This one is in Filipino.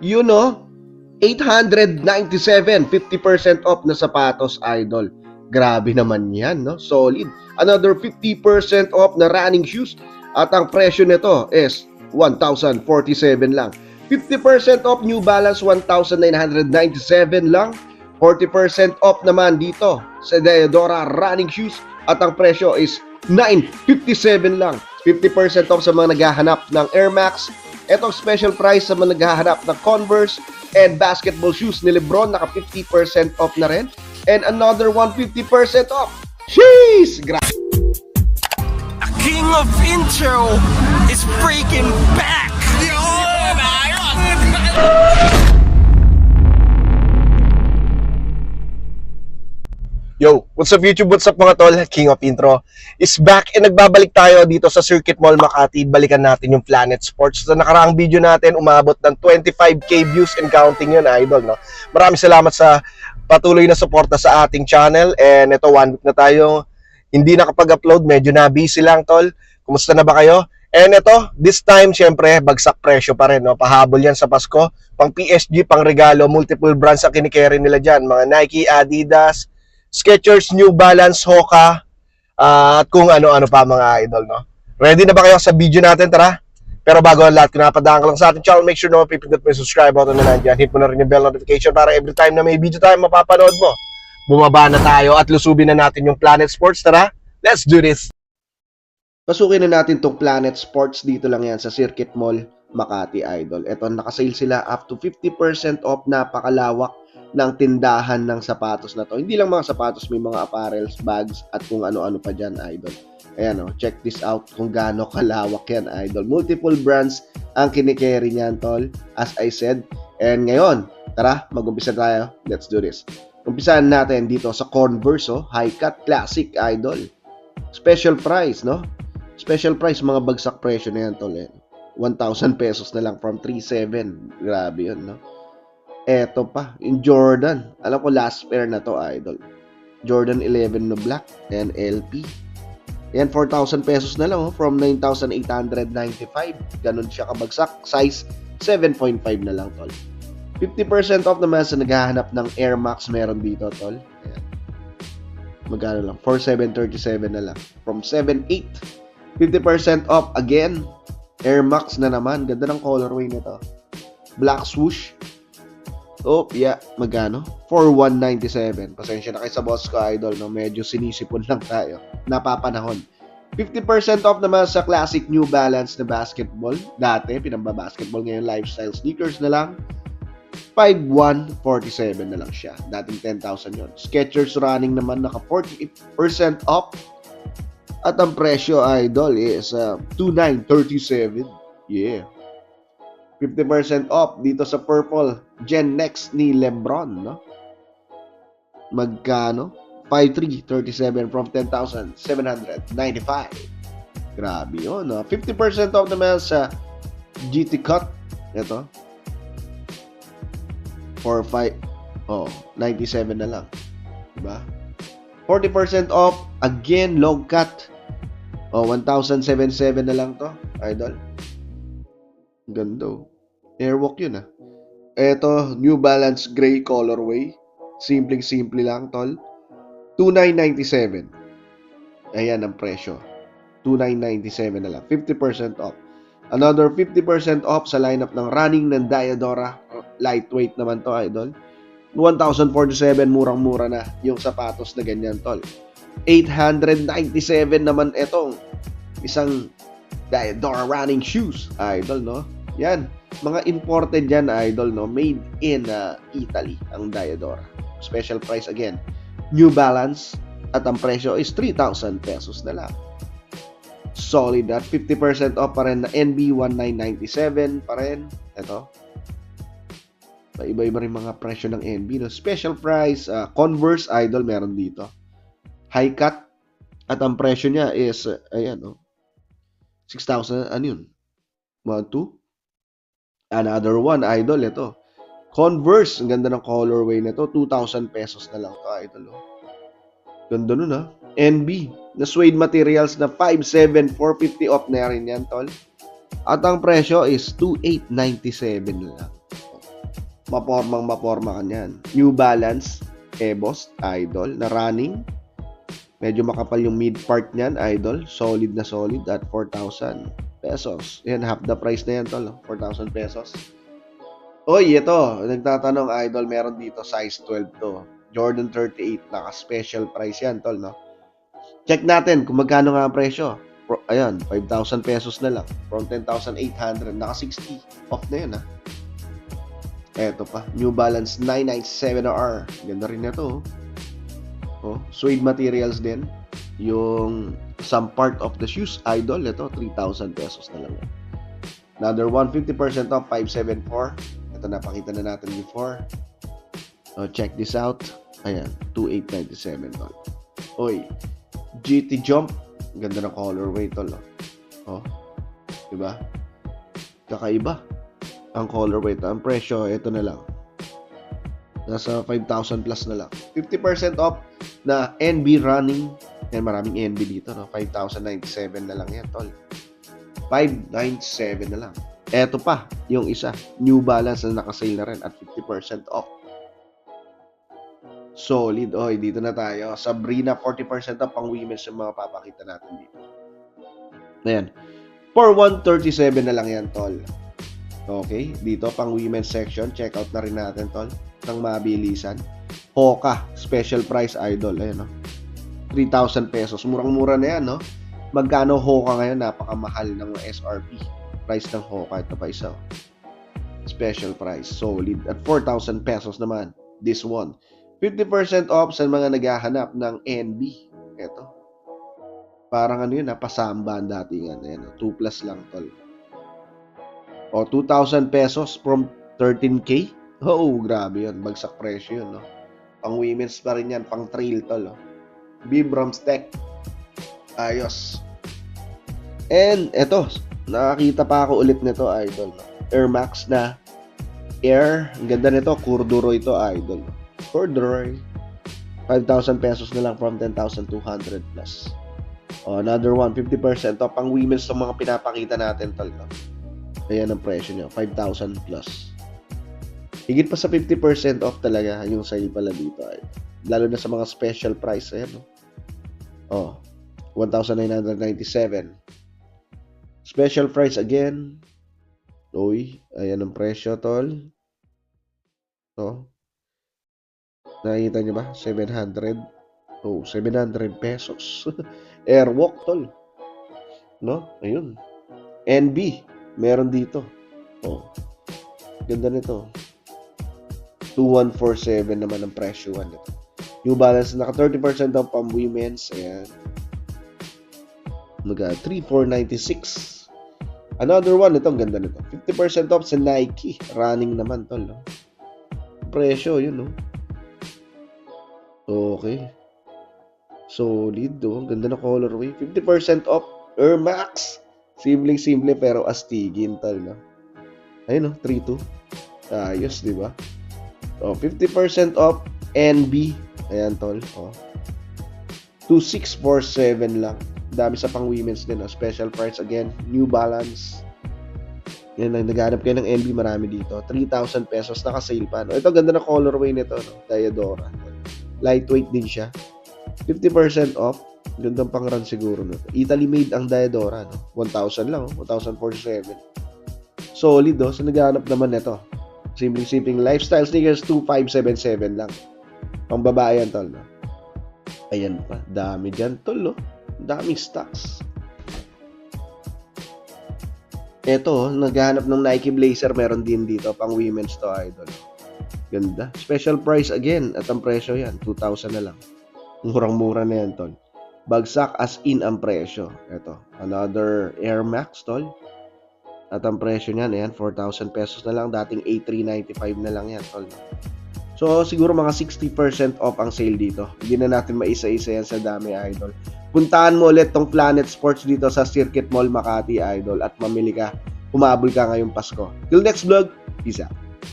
You know, 897, 50% off na sapatos, idol. Grabe naman yan, no? Solid. Another 50% off na running shoes. At ang presyo nito is 1,047 lang. 50% off New Balance, 1,997 lang. 40% off naman dito sa Deodora running shoes. At ang presyo is 957 lang. 50% off sa mga naghahanap ng Air Max. Etong special price sa mga naghahanap ng Converse and basketball shoes ni Lebron. Naka 50% off na rin. And another 150% off. Jeez! Gra- A king of intro is freaking back. Yo, what's up YouTube? What's up mga tol? King of Intro is back and nagbabalik tayo dito sa Circuit Mall Makati. Balikan natin yung Planet Sports. Sa nakaraang video natin, umabot ng 25k views and counting yun, idol. No? Maraming salamat sa patuloy na suporta sa ating channel. And ito, one week na tayo. Hindi nakapag-upload, medyo na busy lang, tol. Kumusta na ba kayo? And ito, this time, syempre, bagsak presyo pa rin. No? Pahabol yan sa Pasko. Pang PSG, pang regalo, multiple brands ang kinikerry nila dyan. Mga Nike, Adidas, Skechers, New Balance, Hoka, ah, at kung ano-ano pa mga idol, no? Ready na ba kayo sa video natin? Tara! Pero bago ang lahat, kung napadaan ka lang sa ating channel, make sure na mapipindot mo yung subscribe button na nandyan. Hit mo na rin yung bell notification para every time na may video tayo mapapanood mo. Bumaba na tayo at lusubin na natin yung Planet Sports. Tara, let's do this! Pasukin na natin tong Planet Sports dito lang yan sa Circuit Mall Makati Idol. Ito, nakasale sila up to 50% off napakalawak ng tindahan ng sapatos na to. Hindi lang mga sapatos, may mga apparels, bags, at kung ano-ano pa dyan, Idol. Ayan o, check this out kung gaano kalawak yan, Idol. Multiple brands ang kinikerry niyan, tol. As I said. And ngayon, tara, mag-umpisa tayo. Let's do this. Umpisahan natin dito sa Converse, oh. High Cut Classic, Idol. Special price, no? Special price, mga bagsak presyo na yan, tol. eh. 1,000 pesos na lang from 3,700. Grabe yun, no? Eto pa, yung Jordan. Alam ko last pair na to, idol. Jordan 11 na black and LP. Yan, 4,000 pesos na lang, oh, from 9,895. Ganun siya kabagsak. Size 7.5 na lang, tol. 50% off naman sa naghahanap ng Air Max meron dito, tol. Ayan. Magkano lang? 4,737 na lang. From 7,800 50% off again. Air Max na naman. Ganda ng colorway nito. Black swoosh. Oh, yeah. Magkano? 4197. Pasensya na kayo sa boss ko, idol. No? Medyo sinisipon lang tayo. Napapanahon. 50% off naman sa classic New Balance na basketball. Dati, pinamba-basketball. Ngayon, lifestyle sneakers na lang. 5147 na lang siya. Dating 10,000 yon. Skechers running naman naka 48% off. At ang presyo, idol, is uh, 2937. Yeah. 50% off dito sa purple Gen Next ni Lebron, no? Magkano? 5337 from 10,795. Grabe yun, no? 50% off naman sa GT Cut. Ito. For 5 oh, 97 na lang. Diba? 40% off again long cut. Oh, 1,077 na lang to, idol. Ganda. oh. Airwalk yun ah. Eto, New Balance gray colorway. Simpleng simple lang, tol. 2,997. Ayan ang presyo. 2,997 na lang. 50% off. Another 50% off sa lineup ng running ng Diadora. Lightweight naman to, idol. 1,047, murang-mura na yung sapatos na ganyan, tol. 897 naman itong isang Diadora running shoes, idol, no? Yan, mga imported yan, idol, no? Made in uh, Italy, ang Diadora. Special price again. New Balance, at ang presyo is 3,000 pesos na lang. Solid at 50% off pa rin na NB 1997 pa rin. Ito. Iba-iba rin mga presyo ng NB. No? Special price, uh, Converse Idol meron dito. High cut. At ang presyo niya is, uh, ayan, no? 6,000, ano yun? 1, 2. Another one, Idol, ito. Converse, ang ganda ng colorway nito, 2,000 pesos na lang to, Idol. Oh. Ganda nun, ha? NB, na suede materials na 5,700, 450 off na rin yan, tol. At ang presyo is 2,897 na lang. mapormang maporma ka niyan. New Balance, Ebos, Idol, na running. Medyo makapal yung mid part niyan, Idol. Solid na solid at 4,000 pesos. Yan, half the price na yan, tol. oh. 4,000 pesos. Oy, ito. Nagtatanong, Idol, meron dito size 12 to. Jordan 38, naka-special price yan, tol, no? Check natin kung magkano nga ang presyo. Pro- Ayan, 5,000 pesos na lang. From 10,800, naka 60 off na yun, ha? Eto pa, New Balance 997R. Ganda rin na to. Oh, suede materials din. Yung some part of the shoes, idol, ito, 3,000 pesos na lang. Another 150% off, 574. Ito napakita na natin before. Oh, check this out. Ayan, 2,897 tol. Oy, GT Jump. Ganda ng colorway tol. Oh. oh. Diba? Kakaiba ang colorway ito. Ang presyo, ito na lang. Nasa 5,000 plus na lang. 50% off na NB running. Yan, maraming NB dito, no? 5,097 na lang yan, tol. 597 na lang. Eto pa, yung isa. New Balance na nakasale na rin at 50% off. Solid. Oy, dito na tayo. Sabrina, 40% off pang women's yung mga papakita natin dito. Ayan. For 137 na lang yan, tol. Okay, dito pang women's section, check out na rin natin tol ng mabilisan. Hoka, special price idol, ayun no. 3,000 pesos. Murang-mura na yan, no? Magkano Hoka ngayon? Napakamahal ng SRP. Price ng Hoka. Ito pa isa. oh. Special price. Solid. At 4,000 pesos naman. This one. 50% off sa mga naghahanap ng NB. Ito. Parang ano yun, napasamba ang datingan. Ayan, 2 plus lang, tol. O, 2,000 pesos from 13K? Oo, oh, grabe yun. Bagsak presyo yun, no? Pang women's pa rin yan. Pang trail, tol, oh. Vibrams Tech. Ayos. And, eto. Nakakita pa ako ulit nito, idol. Air Max na Air. Ang ganda nito. Corduroy ito, idol. Corduroy. 5,000 pesos na lang from 10,200 plus. O, another one. 50% off. Pang women's ng mga pinapakita natin. No? Ayan ang presyo niya, 5,000 plus. Higit pa sa 50% off talaga yung sale pala dito. Ay. Lalo na sa mga special price. Ayan, no? Oh, 1,997. Special price again. Uy, ayan ang presyo, tol. So, nakikita niyo ba? 700. Oh, 700 pesos. Airwalk, tol. No? Ayun. NB. Meron dito. Oh. Ganda nito. 2147 naman ang presyo nito. New Balance naka 30% off pang women's. Ayan. Naga 3496. Another one, ito ang ganda nito. 50% off sa Nike. Running naman tol. No? Presyo, yun no. Okay. Solid, oh. Ang ganda ng colorway. 50% off Air Max. Simple-simple pero astigin tal, no? Ayun, no? 3-2. Ayos, di ba? Oh, 50% off NB. Ayan, tol. Oh. 2647 lang. Dami sa pang women's din. Oh. Special price again. New Balance. Yan, nag- naghanap kayo ng NB, marami dito. 3,000 pesos, naka-sale pa. No? Ito, ganda na colorway nito. No? Diadora. Lightweight din siya. 50% off. Gandang pang run siguro no. Italy made ang Diadora, no? 1,000 lang, oh. 1,047. Solid, oh. So, naghahanap naman nito. Simple shipping lifestyle sneakers 2577 lang. Pang babae yan, tol, no? Ayan pa. Dami dyan, tol, no? Dami stocks. Eto, oh, naghahanap ng Nike Blazer, meron din dito, pang women's to, idol. Ganda. Special price again, at ang presyo yan, 2,000 na lang. Murang-mura na yan, tol. Bagsak as in ang presyo. Ito, another Air Max, tol. At ang presyo niyan, ayan, 4,000 pesos na lang. Dating 8,395 na lang yan, tol. So, siguro mga 60% off ang sale dito. Hindi na natin maisa-isa yan sa dami, idol. Puntahan mo ulit tong Planet Sports dito sa Circuit Mall Makati, idol. At mamili ka. Humabol ka ngayong Pasko. Till next vlog, peace out.